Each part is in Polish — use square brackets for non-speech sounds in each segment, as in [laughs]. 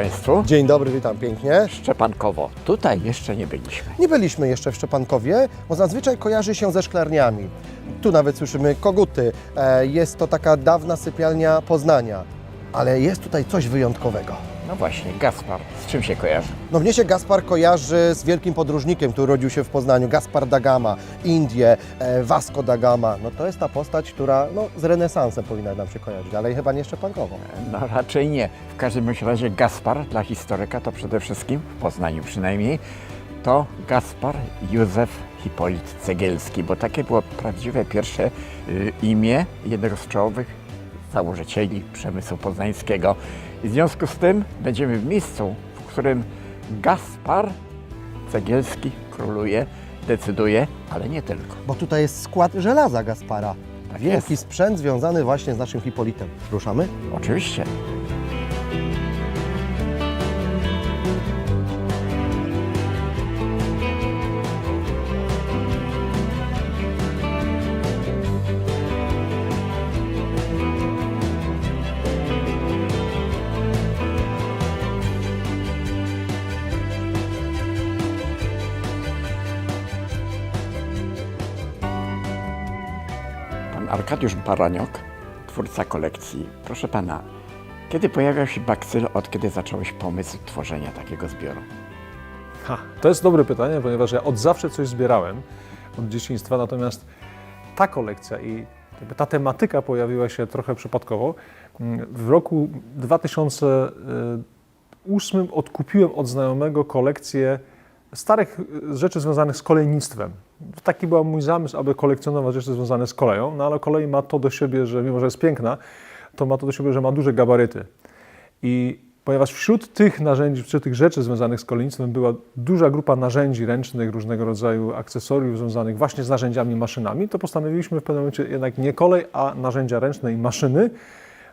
Państwu. Dzień dobry, witam pięknie. Szczepankowo. Tutaj jeszcze nie byliśmy. Nie byliśmy jeszcze w Szczepankowie, bo zazwyczaj kojarzy się ze szklarniami. Tu nawet słyszymy koguty. E, Jest to taka dawna sypialnia Poznania. Ale jest tutaj coś wyjątkowego. No właśnie, Gaspar. Z czym się kojarzy? No mnie się Gaspar kojarzy z wielkim podróżnikiem, który urodził się w Poznaniu. Gaspar da Gama, Indie, e, Vasco da Gama. No to jest ta postać, która no, z renesansem powinna nam się kojarzyć, ale chyba nie Szczepankową. No raczej nie. W każdym bądź razie Gaspar dla historyka to przede wszystkim, w Poznaniu przynajmniej, to Gaspar Józef Hipolit Cegielski, bo takie było prawdziwe pierwsze y, imię jednego z czołowych założycieli przemysłu poznańskiego. I w związku z tym będziemy w miejscu, w którym Gaspar Cegielski króluje, decyduje, ale nie tylko. Bo tutaj jest skład żelaza Gaspara. Tak Wielki jest. sprzęt związany właśnie z naszym Hipolitem. Ruszamy? Oczywiście. Arkadiusz Baraniok, twórca kolekcji. Proszę pana, kiedy pojawiał się bakcyl, od kiedy zacząłeś pomysł tworzenia takiego zbioru? Ha, to jest dobre pytanie, ponieważ ja od zawsze coś zbierałem, od dzieciństwa, natomiast ta kolekcja i ta tematyka pojawiła się trochę przypadkowo. W roku 2008 odkupiłem od znajomego kolekcję starych rzeczy związanych z kolejnictwem. Taki był mój zamysł, aby kolekcjonować rzeczy związane z koleją, no ale kolej ma to do siebie, że mimo, że jest piękna, to ma to do siebie, że ma duże gabaryty. I ponieważ wśród tych narzędzi, wśród tych rzeczy związanych z kolejnictwem była duża grupa narzędzi ręcznych, różnego rodzaju akcesoriów związanych właśnie z narzędziami, maszynami, to postanowiliśmy w pewnym momencie jednak nie kolej, a narzędzia ręczne i maszyny.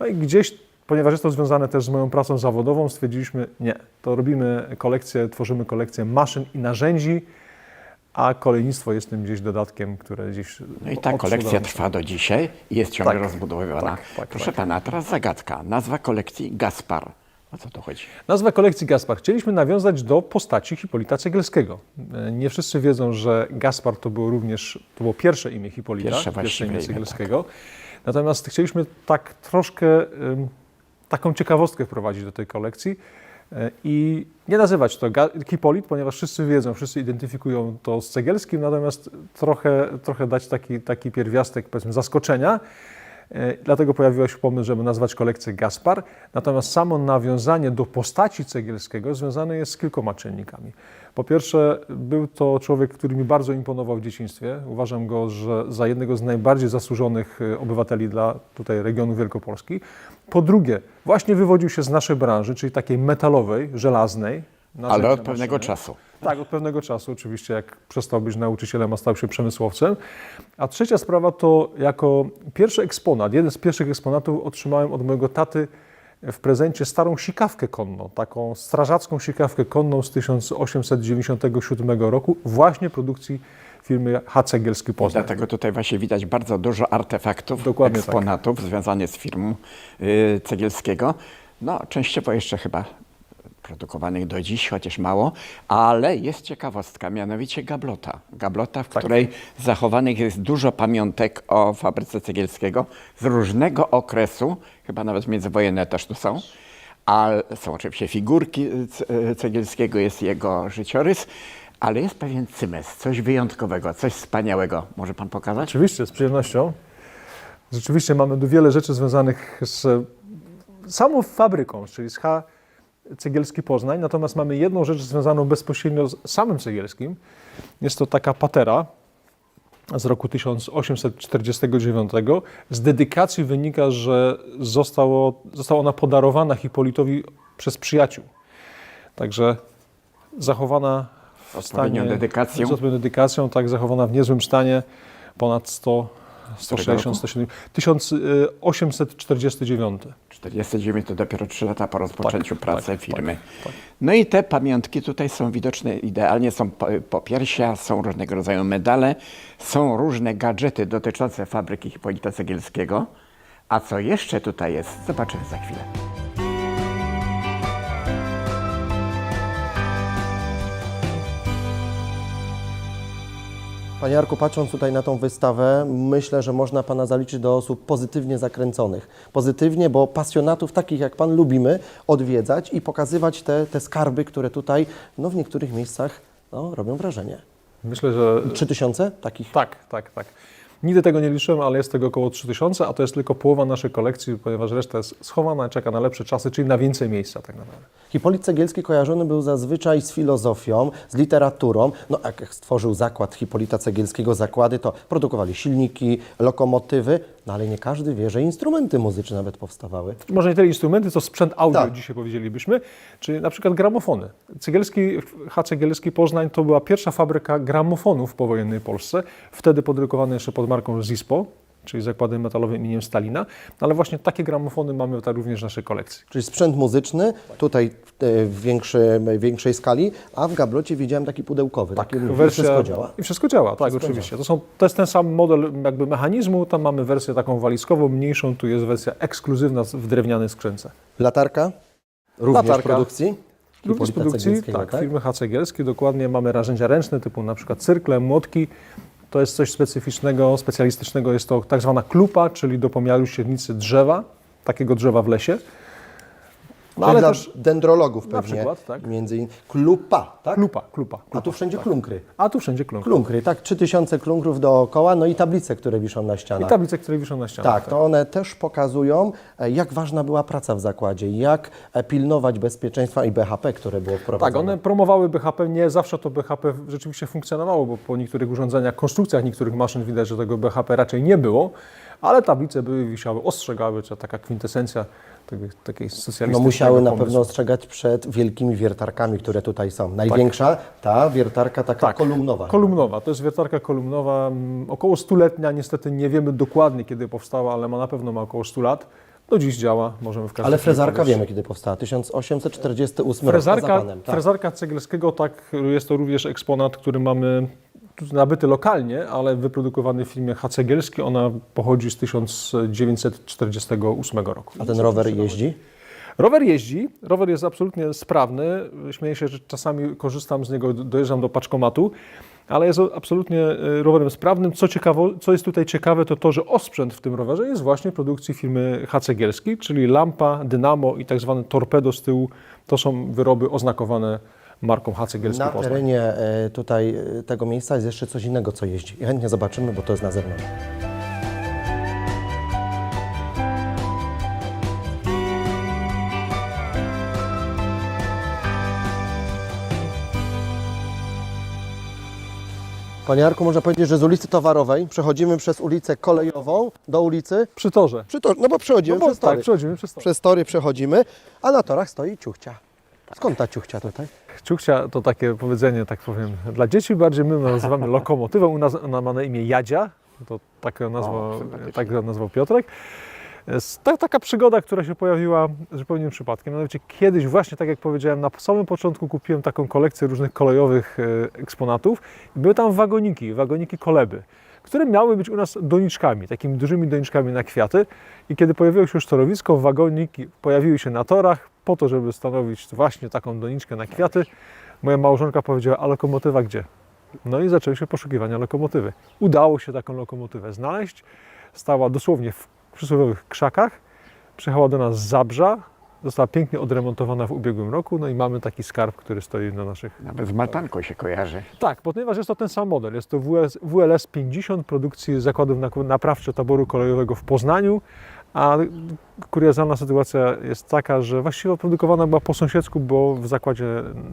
No i gdzieś, ponieważ jest to związane też z moją pracą zawodową, stwierdziliśmy, nie, to robimy kolekcję, tworzymy kolekcję maszyn i narzędzi, a kolejnictwo jest tym gdzieś dodatkiem, które gdzieś No i ta kolekcja trwa do dzisiaj i jest ciągle Tak, rozbudowywana. tak, tak, Proszę tak. pana, teraz zagadka. Nazwa kolekcji Gaspar. O co tu chodzi? Nazwę kolekcji Gaspar chcieliśmy nawiązać do postaci Hipolita Cegielskiego. Nie wszyscy wiedzą, że Gaspar to było również to było pierwsze imię Hipolita, Pierwsze pierwsze imię Cegielskiego. Natomiast chcieliśmy tak troszkę ym, taką ciekawostkę wprowadzić do tej kolekcji e, i nie nazywać to Hipolit, ponieważ wszyscy wiedzą, wszyscy identyfikują to z Cegielskim, natomiast trochę, trochę dać taki, taki pierwiastek powiedzmy zaskoczenia. E, Dlatego pojawił się pomysł, żeby nazwać kolekcję Gaspar. Natomiast samo nawiązanie do postaci Cegielskiego związane jest z kilkoma czynnikami. Po pierwsze, był to człowiek, który mi bardzo imponował w dzieciństwie. Uważam go że za jednego z najbardziej zasłużonych e, obywateli dla tutaj regionu Wielkopolski. Po drugie, właśnie wywodził się z naszej branży, czyli takiej metalowej, żelaznej. Ale od pewnego czasu. Tak, od pewnego czasu, oczywiście, jak przestał być nauczycielem, a stał się przemysłowcem. A trzecia sprawa to jako pierwszy eksponat, jeden z pierwszych eksponatów otrzymałem od mojego taty w prezencie starą sikawkę konną, taką strażacką sikawkę konną z 1897 roku, właśnie produkcji firmy H. Cegielski Poznań. Dlatego tutaj właśnie widać bardzo dużo artefaktów, Dokładnie tak. eksponatów związanych z firmą y, Cegielskiego. No, częściowo jeszcze chyba produkowanych do dziś, chociaż mało, ale jest ciekawostka, mianowicie gablota. Gablota, w Tak. której zachowanych jest dużo pamiątek o fabryce Cegielskiego z różnego okresu, chyba nawet międzywojenne też tu są. A są oczywiście figurki Cegielskiego, jest jego życiorys, ale jest pewien cymes, coś wyjątkowego, coś wspaniałego. Może pan pokazać? Oczywiście, z przyjemnością. Rzeczywiście mamy tu wiele rzeczy związanych z samą fabryką, czyli z H. Cegielski Poznań, natomiast mamy jedną rzecz związaną bezpośrednio z samym Cegielskim. Jest to taka patera z roku 1849. Z dedykacji wynika, że zostało, została ona podarowana Hipolitowi przez przyjaciół. Także zachowana w stanie, dedykacją. Z odpowiednią dedykacją, tak, zachowana w niezłym stanie, ponad 100, którego roku? 160, 170, 1849. 49 to dopiero 3 lata po rozpoczęciu Tak, pracy tak, firmy. tak, tak. No i te pamiątki tutaj są widoczne idealnie, są po- popiersia, są różnego rodzaju medale, są różne gadżety dotyczące fabryki Hipolita Cegielskiego. A co jeszcze tutaj jest, zobaczymy za chwilę. Panie Jarku, patrząc tutaj na tą wystawę, myślę, że można Pana zaliczyć do osób pozytywnie zakręconych. Pozytywnie, bo pasjonatów takich jak Pan lubimy odwiedzać i pokazywać te, te skarby, które tutaj no, w niektórych miejscach no, robią wrażenie. Myślę, że Trzy tysiące takich? tak, tak, tak. Nigdy tego nie liczyłem, ale jest tego około 3000, a to jest tylko połowa naszej kolekcji, ponieważ reszta jest schowana, czeka na lepsze czasy, czyli na więcej miejsca tak naprawdę. Hipolit Cegielski kojarzony był zazwyczaj z filozofią, z literaturą. No, jak stworzył zakład Hipolita Cegielskiego, zakłady, to produkowali silniki, lokomotywy, no ale nie każdy wie, że instrumenty muzyczne nawet powstawały. Może nie tyle instrumenty, co sprzęt audio, Tak. dzisiaj powiedzielibyśmy, czyli na przykład gramofony. Cegielski, H. Cegielski Poznań to była pierwsza fabryka gramofonów w powojennej Polsce, wtedy podrykowany jeszcze pod marką Zispo, czyli zakładem metalowym imieniem Stalina, No ale właśnie takie gramofony mamy tak również w naszej kolekcji. Czyli sprzęt muzyczny, tutaj e, w większy, większej skali, a w gablocie widziałem taki pudełkowy. taki wszystko działa. I wszystko działa, tak, oczywiście. To, są, to jest ten sam model jakby mechanizmu, tam mamy wersję taką walizkową, mniejszą, tu jest wersja ekskluzywna w drewnianej skrzynce. Latarka, również Latarka. produkcji. Również produkcji, Cegielskiego, tak, firmy Hacegielskie, dokładnie mamy narzędzia ręczne typu na przykład cyrkle, młotki. To jest coś specyficznego, specjalistycznego, jest to tak zwana klupa, czyli do pomiaru średnicy drzewa, takiego drzewa w lesie. No ale dla też dendrologów Na pewnie, przykład, tak. między innymi. Klupa, tak? klupa, klupa. A klupa. tu wszędzie klunkry. A tu wszędzie klump. Klunkry, tak, 3000 klunkrów dookoła, no i tablice, które wiszą na I ścianach. tablice, które wiszą na ścianach. Tak, to one też pokazują, e, jak ważna była praca w zakładzie, jak e, pilnować bezpieczeństwa i BHP, które było wprowadzone. Tak, one promowały BHP, nie zawsze to BHP rzeczywiście funkcjonowało, bo po niektórych urządzeniach, konstrukcjach niektórych maszyn widać, że tego BHP raczej nie było, ale tablice były, wisiały, ostrzegały, to taka kwintesencja takiej, takiej No musiały na pewno ostrzegać przed wielkimi wiertarkami, które tutaj są. Największa ta wiertarka taka Tak, kolumnowa. Kolumnowa, to jest wiertarka kolumnowa, mm, około stuletnia, niestety nie wiemy dokładnie kiedy powstała, ale ma na pewno ma około 100 lat. Do dziś działa, możemy w każdym Ale frezarka wiemy, kiedy powstała. 1848 rok. Frezarka, Poza panem, tak. frezarka Cegielskiego, tak, jest to również eksponat, który mamy nabyty lokalnie, ale wyprodukowany w filmie H. Cegielski. Ona pochodzi z 1948 roku. A ten rower jeździ? Rower jeździ, rower jest absolutnie sprawny. Śmieję się, że czasami korzystam z niego, dojeżdżam do paczkomatu, ale jest absolutnie e, rowerem sprawnym. Co, ciekawo, co jest tutaj ciekawe, to to, że osprzęt w tym rowerze jest właśnie produkcji firmy H. Cegielski, czyli lampa, dynamo i tak zwane torpedo z tyłu. To są wyroby oznakowane marką H. Cegielski Na Poznań. terenie e, tutaj e, tego miejsca jest jeszcze coś innego, co jeździ. I chętnie zobaczymy, bo to jest na zewnątrz. Panie Jarku, można powiedzieć, że z ulicy Towarowej przechodzimy przez ulicę Kolejową do ulicy... Przy torze. Przy tor- no bo przechodzimy No bo, przez tory. tak, przechodzimy przez tor. Przez tory przechodzimy, a na torach stoi ciuchcia. Skąd ta ciuchcia tutaj? Ciuchcia to takie powiedzenie, tak powiem, dla dzieci bardziej my nazywamy [laughs] lokomotywą. U nas ona ma na imię Jadzia. To tak ją nazwał, tak nazwał Piotrek. Taka przygoda, która się pojawiła zupełnie przypadkiem. Mianowicie kiedyś właśnie, tak jak powiedziałem, na samym początku kupiłem taką kolekcję różnych kolejowych e, eksponatów. Były tam wagoniki, wagoniki koleby, które miały być u nas doniczkami, takimi dużymi doniczkami na kwiaty. I kiedy pojawiło się już torowisko, wagoniki pojawiły się na torach po to, żeby stanowić właśnie taką doniczkę na kwiaty. Moja małżonka powiedziała, a lokomotywa gdzie? No i zaczęły się poszukiwania lokomotywy. Udało się taką lokomotywę znaleźć. Stała dosłownie w przysłowiowych krzakach. Przyjechała do nas z Zabrza. Została pięknie odremontowana w ubiegłym roku. No i mamy taki skarb, który stoi na naszych... Nawet z Maltanką się kojarzy. Tak, ponieważ jest to ten sam model. Jest to WS, WLS 50 produkcji zakładów nak- naprawczo-taboru kolejowego w Poznaniu. A kuriozalna sytuacja jest taka, że właściwie produkowana była po sąsiedzku, bo w zakładzie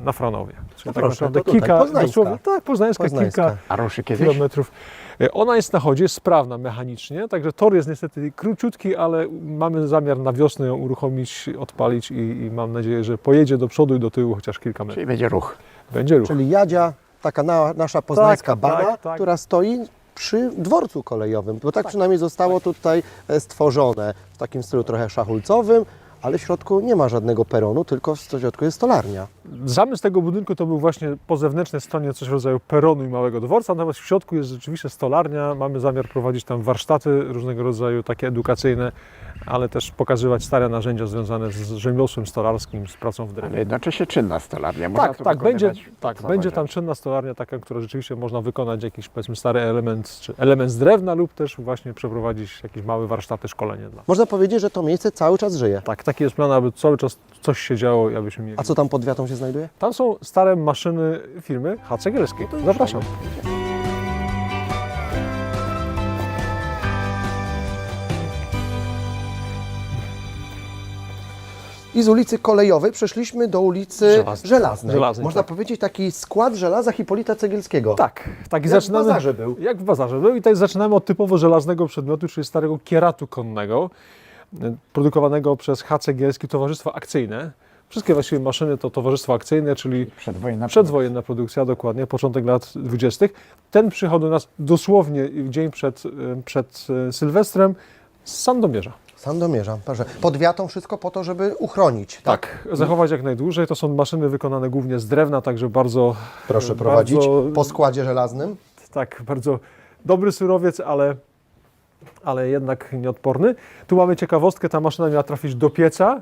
na Franowie. Czyli No tak proszę, naprawdę tutaj, kilka, poznańska. dosłownie, tak, poznańska, Poznańska. kilka A ruszy kiedyś? kilometrów. E, Ona jest na chodzie, jest sprawna mechanicznie, także tor jest niestety króciutki, ale mamy zamiar na wiosnę ją uruchomić, odpalić i, i mam nadzieję, że pojedzie do przodu i do tyłu chociaż kilka metrów. Czyli będzie ruch. Będzie ruch. Czyli Jadzia, taka na, nasza poznańska Tak, baba, tak, tak. która stoi przy dworcu kolejowym, bo tak, przynajmniej zostało tutaj e, stworzone w takim stylu trochę szachulcowym, ale w środku nie ma żadnego peronu, tylko w środku jest stolarnia. Zamysł tego budynku to był właśnie po zewnętrznej stronie coś w rodzaju peronu i małego dworca, natomiast w środku jest rzeczywiście stolarnia. Mamy zamiar prowadzić tam warsztaty różnego rodzaju, takie edukacyjne ale też pokazywać stare narzędzia związane z rzemiosłem stolarskim, z pracą w drewnie. Ale jednocześnie czynna stolarnia. Można Tak, tak, będzie, tak zawodzie. będzie tam czynna stolarnia taka, która rzeczywiście można wykonać jakiś powiedzmy stary element, czy element z drewna lub też właśnie przeprowadzić jakieś małe warsztaty, szkolenie dla. Można powiedzieć, że to miejsce cały czas żyje. Tak, taki jest plan, aby cały czas coś się działo i abyśmy mieli. A co tam pod wiatą się znajduje? Tam są stare maszyny firmy H. Cegielskiej. Zapraszam. I z ulicy Kolejowej przeszliśmy do ulicy Żelaznej. Żelaznej. Żelaznej, Można tak. powiedzieć taki skład żelaza Hipolita Cegielskiego. Tak, tak i Jak w zaczynamy. bazarze był. Jak w bazarze był. I tutaj zaczynamy od typowo żelaznego przedmiotu, czyli starego kieratu konnego, produkowanego przez H. Cegielski Towarzystwo Akcyjne. Wszystkie właściwie maszyny to towarzystwo akcyjne, czyli Przedwojenna przedwojenna produkcja, dokładnie, początek lat 20. Ten przyjechał do nas dosłownie dzień przed, y, przed y, Sylwestrem z Sandomierza. Sandomierza, proszę. Pod wiatą wszystko po to, żeby uchronić. Tak, zachować jak najdłużej. To są maszyny wykonane głównie z drewna, także bardzo, Proszę Bardzo- prowadzić po składzie żelaznym. tak, bardzo dobry surowiec, ale, ale jednak nieodporny. Tu mamy ciekawostkę, ta maszyna miała trafić do pieca,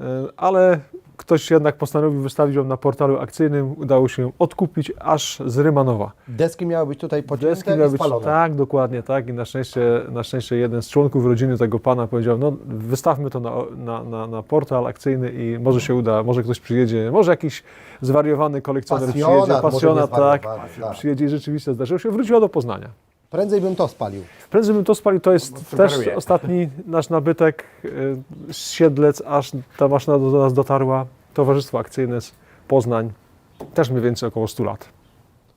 y, ale ktoś jednak postanowił wystawić ją na portalu akcyjnym. Udało się ją odkupić aż z Rymanowa. Deski miały być tutaj Deski pocięte miały i być, spalone. tak, dokładnie tak. I na szczęście, na szczęście jeden z członków rodziny tego pana powiedział, no wystawmy to na, na, na, na portal akcyjny i może się uda, może ktoś przyjedzie, może jakiś zwariowany kolekcjoner Pasjonat, przyjedzie, pasjonat, tak, zwariowany, tak. przyjedzie i rzeczywiście zdarzyło się, wróciła do Poznania. Prędzej bym to spalił. Prędzej bym to spalił, to jest Bo też ostatni nasz nabytek y, z Siedlec, aż ta maszyna do, do nas dotarła. Towarzystwo akcyjne z Poznań, też mniej więcej około 100 lat.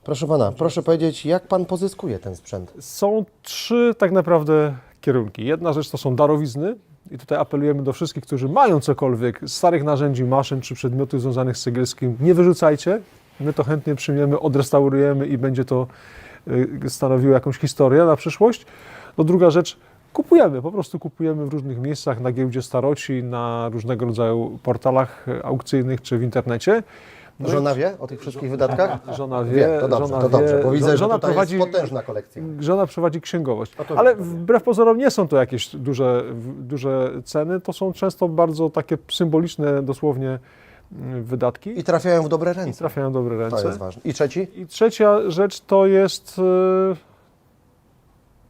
Proszę pana, proszę powiedzieć, jak pan pozyskuje ten sprzęt? Są trzy tak naprawdę kierunki. Jedna rzecz to są darowizny i tutaj apelujemy do wszystkich, którzy mają cokolwiek z starych narzędzi, maszyn czy przedmiotów związanych z Cegielskim, nie wyrzucajcie. My to chętnie przyjmiemy, odrestaurujemy i będzie to y, stanowiło jakąś historię na przyszłość. No druga rzecz, kupujemy, po prostu kupujemy w różnych miejscach, na giełdzie staroci, na różnego rodzaju portalach y, aukcyjnych czy w internecie. No Żona wie o tych wszystkich wydatkach? Żona wie, Wie, to dobrze, żona to dobrze, wie, bo widzę, że tutaj prowadzi, jest potężna kolekcja. Żona prowadzi księgowość. To Ale wbrew pozorom nie są to jakieś duże, duże ceny, to są często bardzo takie symboliczne dosłownie wydatki I trafiają w dobre i ręce. trafiają w dobre To ręce. jest ważne. I trzeci? I trzecia rzecz to jest, e,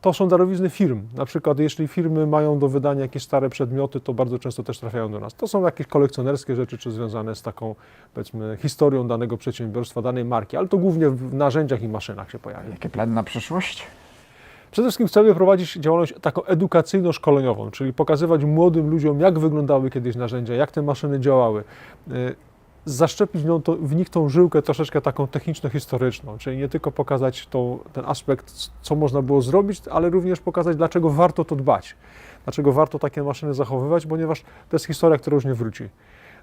to są darowizny firm. Na przykład jeśli firmy mają do wydania jakieś stare przedmioty, to bardzo często też trafiają do nas. To są jakieś kolekcjonerskie rzeczy, czy związane z taką, powiedzmy, historią danego przedsiębiorstwa, danej marki, ale to głównie w narzędziach i maszynach się pojawia. Jakie plany na przyszłość? Przede wszystkim chcemy prowadzić działalność taką edukacyjno-szkoleniową, czyli pokazywać młodym ludziom, jak wyglądały kiedyś narzędzia, jak te maszyny działały. Y, Zaszczepić w nich tą żyłkę troszeczkę taką techniczno-historyczną, czyli nie tylko pokazać tą, ten aspekt, co można było zrobić, ale również pokazać, dlaczego warto to dbać, dlaczego warto takie maszyny zachowywać, ponieważ to jest historia, która już nie wróci.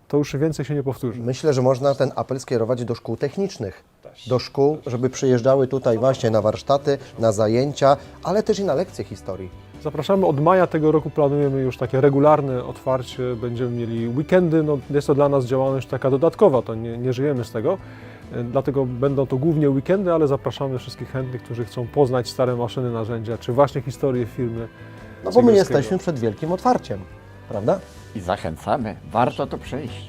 To już więcej się nie powtórzy. Myślę, że można ten apel skierować do szkół technicznych. Do szkół, żeby przyjeżdżały tutaj właśnie na warsztaty, na zajęcia, ale też i na lekcje historii. Zapraszamy od maja tego roku, planujemy już takie regularne otwarcie, będziemy mieli weekendy, no jest to dla nas działalność taka dodatkowa, to nie, nie żyjemy z tego, E, dlatego będą to głównie weekendy, ale zapraszamy wszystkich chętnych, którzy chcą poznać stare maszyny, narzędzia, czy właśnie historię firmy. No bo my jesteśmy przed wielkim otwarciem, prawda? I zachęcamy. Warto tu przyjść.